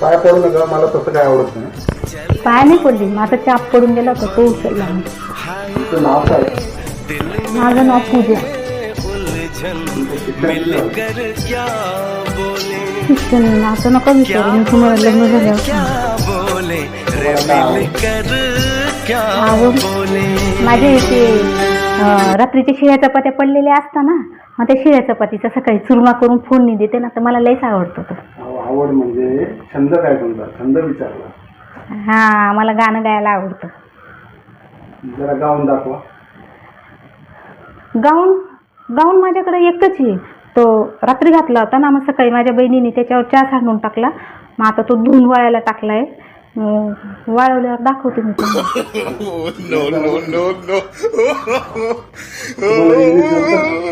पाय पडू नका मला तसं काय आवडत नाही. पाय नाही पडली. माझा चाप पडून गेला होता तो उचलला नाव काय? माझं नाव पूजा. शिक्षण असं नका विचारू. मी तुम्हाला लग्न झाल्यावर सांगते. तुम्हाला काय आवडतं? आवड माझे ते अं, रात्रीचे शिळ्या चपात्या पडलेल्या असतात ना मग त्या शिळ्या चपातीचा सकाळी चुरमा करून फोडणी देते ना तर मला लईच आवडतं तो. अहो, आवड म्हणजे छंद काय तुमचा? छंद विचारला. हा मला गाणं गायला आवडतं. जरा गाऊन दाखवा. गाऊन गाऊन माझ्याकडे एकच आहे. तो रात्री घातला होता ना मग सकाळी माझ्या बहिणीने त्याच्यावर चहा सांडून टाकला. मग आता तो धुवून वाळायला टाकलाय. अं, वाळवल्यावर दाखवते मी तुम्हाला?